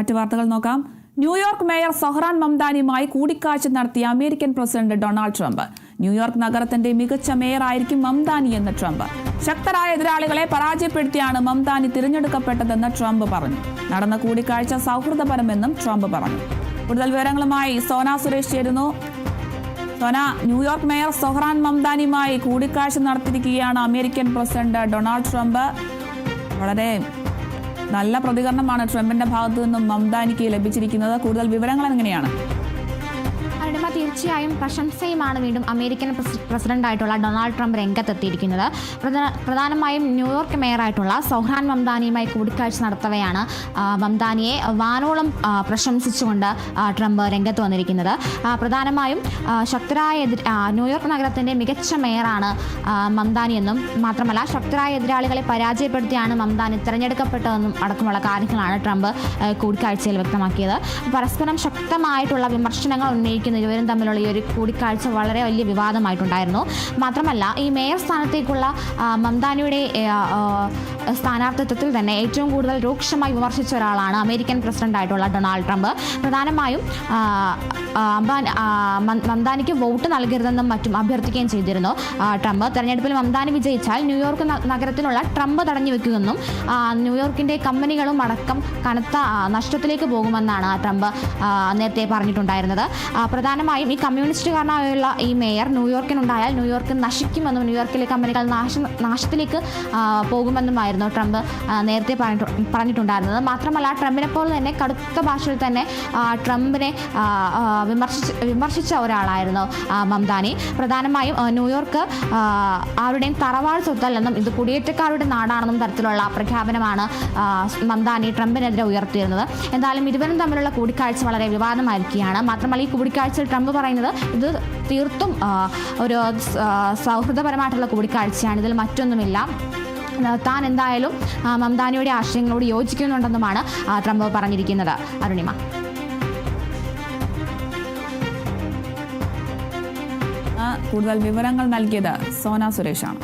മറ്റു വാർത്തകൾ നോക്കാം. ന്യൂയോർക്ക് മേയർ സൊഹ്റാൻ മംദാനിയുമായി കൂടിക്കാഴ്ച നടത്തിയ American president Donald Trump. New York നഗരത്തിന്റെ മികച്ച മേയറായിരിക്കും മംദാനി എന്ന് ട്രംപ്. ശക്തരായ എതിരാളികളെ പരാജയപ്പെടുത്തിയാണ് മംദാനി തിരഞ്ഞെടുക്കപ്പെട്ടതെന്ന് ട്രംപ് പറഞ്ഞു. നടന്ന കൂടിക്കാഴ്ച സൗഹൃദപരമെന്നും ട്രംപ് പറഞ്ഞു. കൂടുതൽ വിവരങ്ങളുമായി സോന സുരേഷ് ചേരുന്നു. Sona New York mayor Zohran മംദാനിയുമായി കൂടിക്കാഴ്ച നടത്തിയിരിക്കുകയാണ് അമേരിക്കൻ പ്രസിഡന്റ് ഡൊണാൾഡ് ട്രംപ്. വളരെ നല്ല പ്രതികരണമാണ് ട്രംപിന്റെ ഭാഗത്തു നിന്നും മംദാനിക്ക് ലഭിച്ചിരിക്കുന്നത്. കൂടുതൽ വിവരങ്ങൾ എങ്ങനെയാണ് അരുണിമ തീർച്ചയായും പ്രശംസയുമാണ് വീണ്ടും അമേരിക്കൻ പ്രസി- പ്രസിഡന്റായിട്ടുള്ള ഡൊണാൾഡ് ട്രംപ് രംഗത്തെത്തിയിരിക്കുന്നത്. പ്രധാനമായും ന്യൂയോർക്ക് മേയറായിട്ടുള്ള സൗഹാൻ മംദാനിയുമായി കൂടിക്കാഴ്ച നടത്തവെയാണ് മംദാനിയെ വാനോളം പ്രശംസിച്ചുകൊണ്ട് ട്രംപ് രംഗത്ത് വന്നിരിക്കുന്നത്. പ്രധാനമായും ശക്തരായ ന്യൂയോർക്ക് നഗരത്തിന്റെ മികച്ച മേയറാണ് മംദാനി എന്നും മാത്രമല്ല ശക്തരായ എതിരാളികളെ പരാജയപ്പെടുത്തിയാണ് മംദാനി തിരഞ്ഞെടുക്കപ്പെട്ടതെന്നും അടക്കമുള്ള കാര്യങ്ങളാണ് ട്രംപ് കൂടിക്കാഴ്ചയിൽ വ്യക്തമാക്കിയത്. പരസ്പരം ശക്തമായിട്ടുള്ള വിമർശനങ്ങൾ ഉന്നയിക്കുന്ന ഇരുവരും തമ്മിലുള്ള ഈ ഒരു കൂടിക്കാഴ്ച വളരെ വലിയ വിവാദമായിട്ടുണ്ടായിരുന്നു. മാത്രമല്ല ഈ മേയർ സ്ഥാനത്തേക്കുള്ള മംദാനിയുടെ സ്ഥാനാർത്ഥിത്വത്തിൽ തന്നെ ഏറ്റവും കൂടുതൽ രൂക്ഷമായി വിമർശിച്ച ഒരാളാണ് അമേരിക്കൻ പ്രസിഡന്റായിട്ടുള്ള ഡൊണാൾഡ് ട്രംപ്. പ്രധാനമായും മംതാനിക്ക് വോട്ട് നൽകരുതെന്നും മറ്റും അഭ്യർത്ഥിക്കുകയും ചെയ്തിരുന്നു ട്രംപ്. തെരഞ്ഞെടുപ്പിൽ മംദാനി വിജയിച്ചാൽ ന്യൂയോർക്ക് നഗരത്തിനുള്ള ട്രംപ് തടഞ്ഞു വെക്കുമെന്നും ന്യൂയോർക്കിന്റെ കമ്പനികളും അടക്കം കനത്ത നഷ്ടത്തിലേക്ക് പോകുമെന്നാണ് ട്രംപ് നേരത്തെ പറഞ്ഞിട്ടുണ്ടായിരുന്നത്. ആ, പ്രധാനമായും ഈ കമ്മ്യൂണിസ്റ്റുകാരനായുള്ള ഈ മേയർ ന്യൂയോർക്കിനുണ്ടായാൽ ന്യൂയോർക്ക് നശിക്കുമെന്നും ന്യൂയോർക്കിലെ കമ്പനികൾ നാശ നാശത്തിലേക്ക് പോകുമെന്നുമായിരുന്നു ട്രംപ് നേരത്തെ പറഞ്ഞിട്ട് പറഞ്ഞിട്ടുണ്ടായിരുന്നത്. മാത്രമല്ല ട്രംപിനെ പോലെ തന്നെ കടുത്ത ഭാഷയിൽ തന്നെ ട്രംപിനെ വിമർശിച്ച് വിമർശിച്ച ഒരാളായിരുന്നു മംദാനി. പ്രധാനമായും ന്യൂയോർക്ക് ആരുടെയും തറവാട് സ്വത്തല്ലെന്നും ഇത് കുടിയേറ്റക്കാരുടെ നാടാണെന്നും തരത്തിലുള്ള പ്രഖ്യാപനമാണ് മംദാനി ട്രംപിനെതിരെ ഉയർത്തിയിരുന്നത്. എന്തായാലും ഇരുവരും തമ്മിലുള്ള കൂടിക്കാഴ്ച വളരെ വിവാദമായിരിക്കുകയാണ്. മാത്രമല്ല ഈ കൂടിക്കാഴ്ചയിൽ ട്രംപ് പറയുന്നത് ഇത് തീർത്തും ഒരു സൗഹൃദപരമായിട്ടുള്ള കൂടിക്കാഴ്ചയാണ്. ഇതിൽ മറ്റൊന്നുമില്ല. താൻ എന്തായാലും മംദാനിയുടെ ആശയങ്ങളോട് യോജിക്കുന്നുണ്ടെന്നുമാണ് ട്രംപ് പറഞ്ഞിരിക്കുന്നത്. അരുണിമ. കൂടുതൽ വിവരങ്ങൾ നൽകിയത് സോന സുരേഷാണ്.